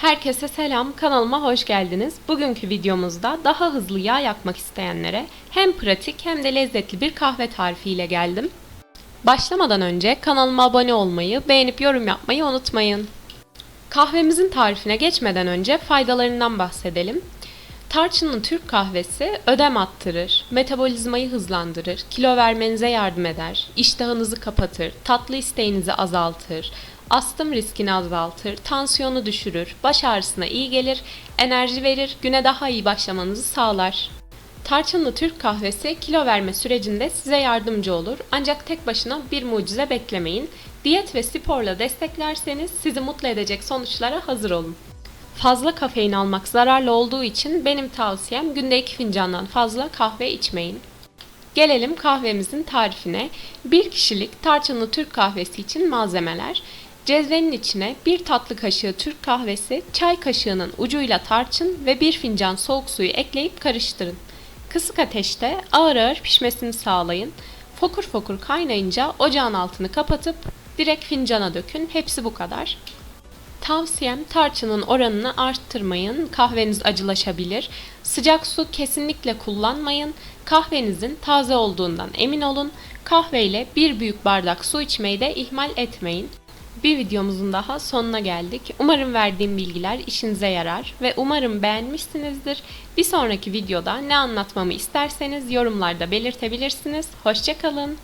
Herkese selam, kanalıma hoş geldiniz. Bugünkü videomuzda daha hızlı yağ yakmak isteyenlere hem pratik hem de lezzetli bir kahve tarifiyle geldim. Başlamadan önce kanalıma abone olmayı, beğenip yorum yapmayı unutmayın. Kahvemizin tarifine geçmeden önce faydalarından bahsedelim. Tarçınlı Türk kahvesi ödem attırır, metabolizmayı hızlandırır, kilo vermenize yardım eder, iştahınızı kapatır, tatlı isteğinizi azaltır, astım riskini azaltır, tansiyonu düşürür, baş ağrısına iyi gelir, enerji verir, güne daha iyi başlamanızı sağlar. Tarçınlı Türk kahvesi kilo verme sürecinde size yardımcı olur ancak tek başına bir mucize beklemeyin. Diyet ve sporla desteklerseniz sizi mutlu edecek sonuçlara hazır olun. Fazla kafein almak zararlı olduğu için benim tavsiyem günde 2 fincandan fazla kahve içmeyin. Gelelim kahvemizin tarifine. 1 kişilik tarçınlı Türk kahvesi için malzemeler. Cezvenin içine 1 tatlı kaşığı Türk kahvesi, çay kaşığının ucuyla tarçın ve 1 fincan soğuk suyu ekleyip karıştırın. Kısık ateşte ağır ağır pişmesini sağlayın. Fokur fokur kaynayınca ocağın altını kapatıp direkt fincana dökün. Hepsi bu kadar. Tavsiyem tarçının oranını arttırmayın. Kahveniz acılaşabilir. Sıcak su kesinlikle kullanmayın. Kahvenizin taze olduğundan emin olun. Kahve ile bir büyük bardak su içmeyi de ihmal etmeyin. Bir videomuzun daha sonuna geldik. Umarım verdiğim bilgiler işinize yarar ve umarım beğenmişsinizdir. Bir sonraki videoda ne anlatmamı isterseniz yorumlarda belirtebilirsiniz. Hoşçakalın.